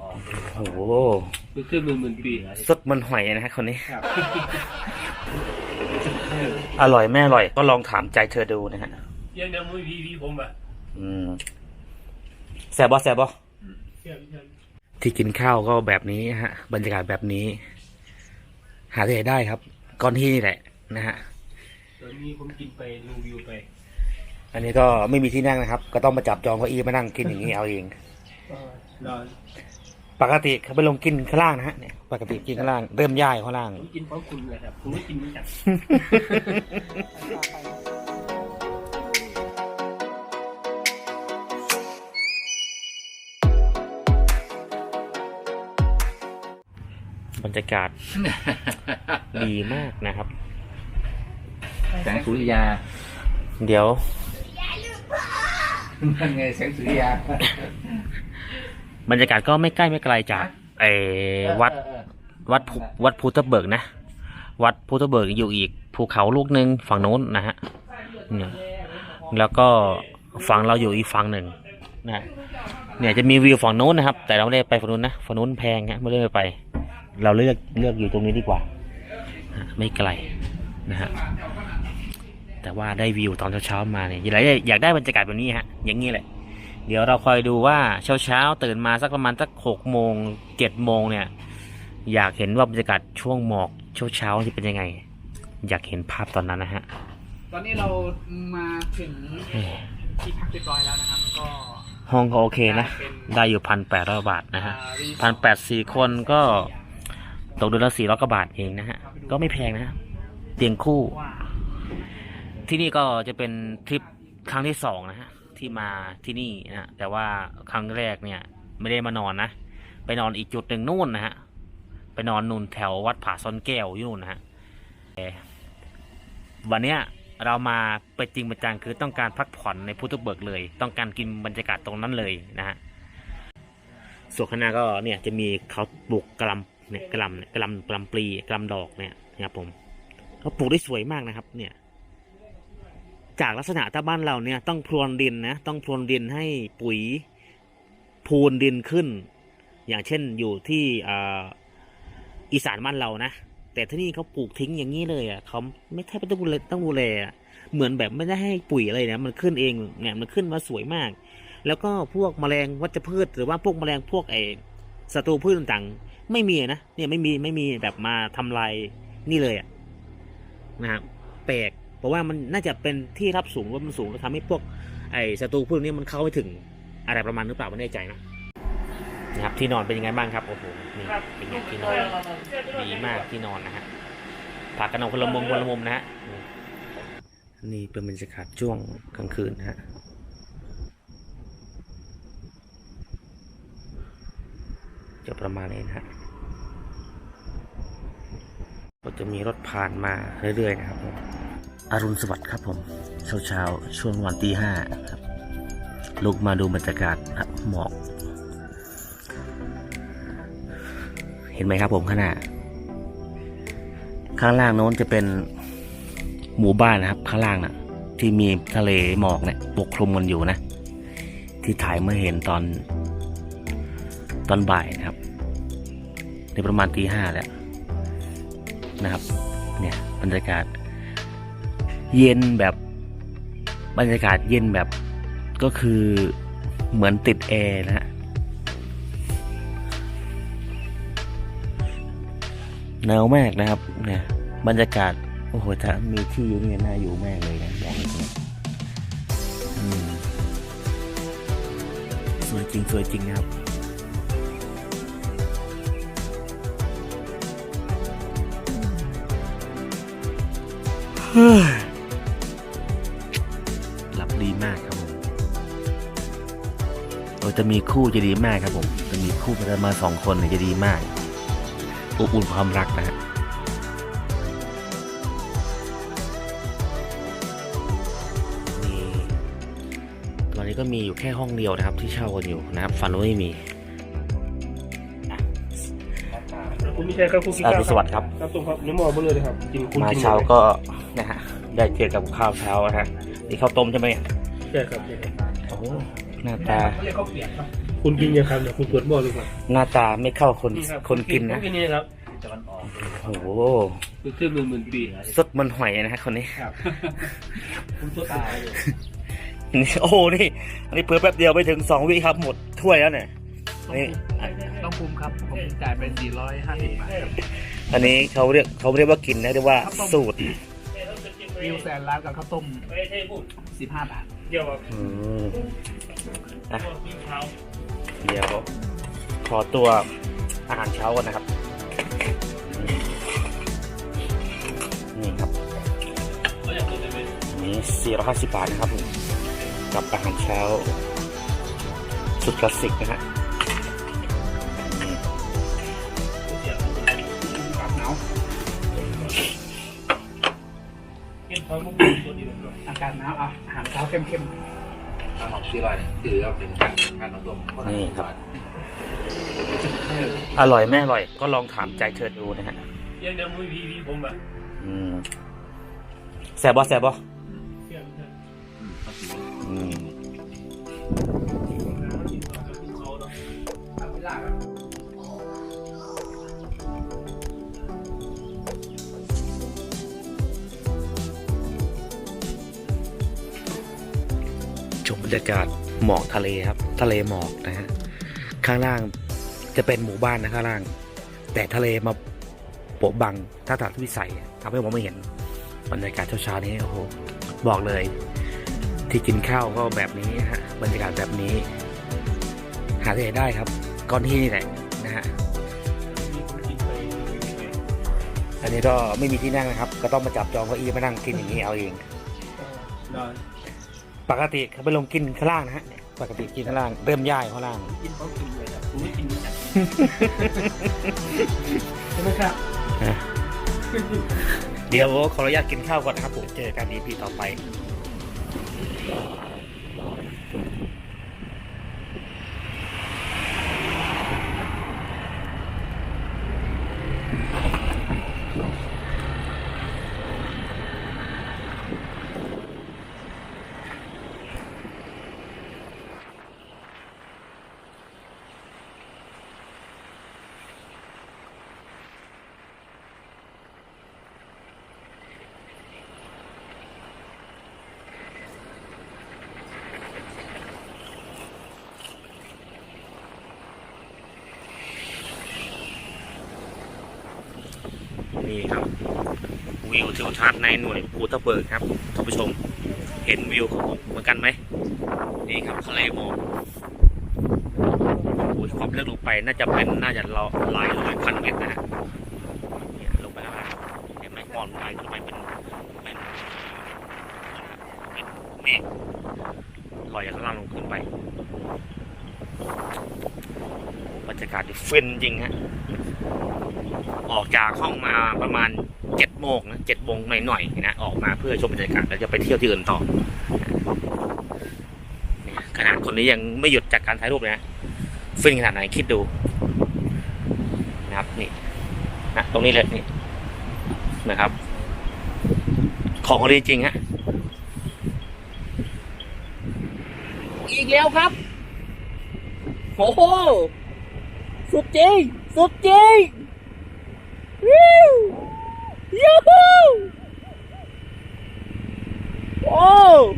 ออกโอ้โหมันขึ้นหมื่นหมื่นปีสดมันหอยนะฮะคนนี้ ครับอร่อยไม่อร่อย ก็ลองถามใจเธอดูนะฮะยังยังไม่พีพีผมอะอืมแซบบอแซบบอเชื่อพี่เชื่อที่กินข้าวก็แบบนี้ฮะ บรรยากาศแบบนี้ หาที่ไหนได้ครับ ก้อนที่นี่แหละนะฮะตอนนี้ผมกินไปดูวิวไป อันนี้ก็ไม่มีที่นั่งนะครับ ก็ต้องมาจับจองเก้าอี้มานั่งกินอย่างนี้เอาเอง รอ ปกติเขาไปลงกินข้างล่างนะฮะเนี่ยปกติกินข้างล่างเริ่มย่ายข้างล่าง ผมกินพร้อมคุณเลยครับผมไม่กินไม่จับบรรยากาศ ดีมากนะครับ แสงสุริยาเดี๋ยว นั่นไงแสงสุริยา บรรยากาศก็ไม่ใกล้ไม่ไกลจากไอ้วัดเออวัดภูวัดพุทธเบิกนะ วัดพุทธเบิกอยู่อีกภูเขาลูกหนึ่งฝั่งโน้นนะฮะเนี่ยแล้วก็ฝั่งเราอยู่อีกฝั่งหนึ่งนะเนี่ยจะมีวิวฝั่งโน้นนะครับ แต่เราไม่ได้ไปฝั่งโน้นนะฝั่งโน้นแพงฮะไม่ได้ไป เราเลือกเลือกอยู่ตรงนี้ดีกว่าฮะไม่ไกลนะฮะแต่ว่าได้วิวตอนเช้าๆมาเนี่ยอยากได้อยากได้บรรยากาศแบบนี้ฮะอย่างนี้แหละ เดี๋ยวเราคอยดูว่าเช้าๆตื่นมาสักประมาณสักหกโมงเจ็ดโมงเนี่ย อยากเห็นว่าบรรยากาศช่วงหมอกเช้าๆที่เป็นยังไง อยากเห็นภาพตอนนั้นนะฮะ ตอนนี้เรามาถึงที่พักเรียบร้อยแล้วนะครับก็ห้องก็โอเคนะเป็นได้อยู่พันแปดร้อยบาทนะฮะอ่ารีสอร์ทพันแปดสี่คนก็ตกเดือนละสี่ร้อยกว่าบาทเองนะฮะ ก็ไม่แพงนะฮะเตียงคู่ว่าที่นี่ก็จะเป็นทริปครั้งที่สองนะฮะ ที่มาที่นี่นะแต่ว่าครั้งแรกเนี่ย ไม่ได้มานอนนะ ไปนอนอีกจุดหนึ่งนู่นนะฮะ ไปนอนนู่นแถววัดผาซ่อนแก้วอยู่นู่นนะฮะวันเนี้ยเรามาเป็นจริงเป็นจังคือต้องการพักผ่อนในพุทธเบิกเลย ต้องการกินบรรยากาศตรงนั้นเลยนะฮะส่วนข้างหน้าก็เนี่ยจะมีเขาปลูกกระลำเนี่ยกระลำเนี่ยกระลำกระลำปลีกระลำดอกเนี่ยนะครับผมเขาปลูกได้สวยมากนะครับ เนี่ย จากลักษณะถ้าบ้านเราเนี่ยต้องพรวนดินนะต้องพรวนดินให้ปุ๋ยพูนดินขึ้น อย่างเช่นอยู่ที่อ,อีสานบ้านเรานะแต่ที่นี่เขาปลูกทิ้งอย่างนี้เลยอะเขาไม่แทบไม่ต้องดูแลต้องดูแลเหมือนแบบไม่ได้ให้ปุ๋ยอะไรนะมันขึ้นเองเนี่ยมันขึ้นมาสวยมาก แล้วก็พวกแมลงวัชพืช หรือว่าพวกแมลงพวกไอศัตรูพืชต่างๆไม่มีนะเนี่ยไม่มีไม่มีแบบมาทำลายนี่เลยอะนะครับแปลก ราะว่ามันน่าจะเป็นที่รับสูงว่ามันสูงแล้วทำให้พวกไอศัตรูพวกนี้มันเข้าไม่ถึงอะไรประมาณหรือเปล่าไม่แน่ใจนะนะครับที่นอนเป็นยังไงบ้างครับโอ้โหนี่เป็นไงที่นอนดีมากที่นอนนะฮะผักกันเอาคนละมุมคนละมุมนะฮะนี่เป็นบรรยากาศช่วงกลางคืนนะฮะจะประมาณนี้นะฮะก็จะมีรถผ่านมาเรื่อยๆนะครับผม อรุณสวัสดิ์ครับผมเช้าๆช่วงวันตีห้าครับลุกมาดูบรรยากาศครับหมอก เห็นไหมครับผมข้างหน้า ข้างล่างโน้นจะเป็นหมู่บ้านนะครับ ข้างล่างนะที่มีทะเลหมอกเนี่ยปกคลุมกันอยู่นะ ที่ถ่ายเมื่อเห็นตอน ตอนบ่ายนะครับในประมาณตีห้าแล้วนะครับ เนี่ยบรรยากาศ เย็นแบบบรรยากาศเย็นแบบก็คือเหมือนติดแอร์นะฮะหนาวมากนะครับเนี่ยบรรยากาศ โอ้โหถ้ามีที่อยู่เนี่ยน่าอยู่มากเลยนะบอกเลยนะสวยจริงสวยจริงนะครับห จะมีคู่จะดีมากครับผม จะมีคู่กันมาสองคนเนี่ยจะดีมากอบอุ่นความรักนะฮะนี่ตอนนี้ก็มีอยู่แค่ห้องเดียวนะครับ ที่เช่ากันอยู่นะครับฟันโน้นไม่มีคุณพี่ชัยครับคุณกินอข้าวรุณสวัสดิ์ครับครับตรงครับเนื้อหมอเบลเลยครับกินคุณมากินเช้าก็นะฮะได้เจอกับข้าวเช้านะฮะนี่ข้าวต้มใช่ไหมเนี่ยใช่ครับใช่ครับโอ้โหหน้าตาเขาเรียกข้าวเปียกครับคุณกินยังครับเนี่ยคุณเปิดหม้อหรือเปล่าหน้าตาไม่เข้าคนนี่รับคนกินนะกินนี่ครับโอ้โหคือเชื่อมือหมื่นปีสดเหมันหอยนะฮะคนนี้ครับคุณตัวตายเลยนี่โอ้โหนี่ อันนี้เพิ่แป๊บเดียวไปถึงสองวิครับหมดถ้วยแล้วเนี่ยนี่ต้องคุมครับผมจ่ายไป450บาทครับอันนี้เขาเรียกเขาเรียกว่ากินนะเรียกว่าสูตรวิวแสนล้านกับข้าวต้ม15บาทเกี่ยวกับ อะเดี๋ยวขอตัวอาหารเช้าก่อนนะครับนี่ครับอันนี่450บาทนะครับกับอาหารเช้า สุดคลาสสิกนะฮะกับหนาวกินเขามุกตัวดีเลยอากาศหนาวอะอาหารเช้าเข้มทางของซีรอยเนี่ยถือว่าเป็นการการผสมนี่ครับ อร่อยไม่อร่อย ก็ลองถามใจเชิญดูนะฮะยังเดิมมือพีพีผมแบบอืมแซ่บบ่แซ่บบ่อืม รยากาศหมอกทะเลครับ ทะเลหมอกนะฮะข้างล่างจะเป็นหมู่บ้านนะข้างล่าง แต่ทะเลมาโปะบังถ้าตัดวิสัยทำให้ผมไม่เห็นบรรยากาศเช้าๆนี้โอ้โหบอกเลย ที่กินข้าวก็แบบนี้ฮะบรรยากาศแบบนี้ หาที่ไหนได้ครับก้อนที่นี่แหละนะฮะอันนี้ก็ไม่มีที่นั่งนะครับ ก็ต้องมาจับจองเก้าอี้มานั่งกินอย่างนี้เอาเองได้ ปกติเขาไปลงกินข้างล่างนะฮะปกติกินข้างล่างเริ่มย่ายข้างล่าง กินเขากินเลยครับคุณไม่กินไม่จัดใช่ไหมครับ เดี๋ยวขออนุญาตกินข้าวก่อนนะครับผมเจอกันในพีต่อไป นี่ครับวิวทิวทัศน์ในหน่วยภูทะเบิกครับท่านผู้ชมเห็นวิวของผมเหมือนกันไหมนี่ครับทะเลหมอกโอ้ยความลึกลงไปน่าจะเป็นน่าจะรอหลายร้อยพันเมตรนะฮะเนี่ยลงไปแล้วเห็นไหมหมอกไหลขึ้นไปเป็นเป็นเป็นเมฆลอยจากข้างล่างลงขึ้นไปบรรยากาศที่ฟินจริงฮะ ออกจากห้องมาประมาณเจ็ดโมงนะเจ็ดโมงหน่อยๆนะออกมาเพื่อชมบรรยากาศแล้วจะไปเที่ยวที่อื่นต่อขนาดคนนี้ยังไม่หยุดจากการถ่ายรูปเลยนะฟินขนาดไหนคิดดูนะครับนี่นะตรงนี้เลยนี่นะครับ ของดีจริงฮะอีกแล้วครับโอ้โหสุดจริงสุดจริง Yahoo! Oh!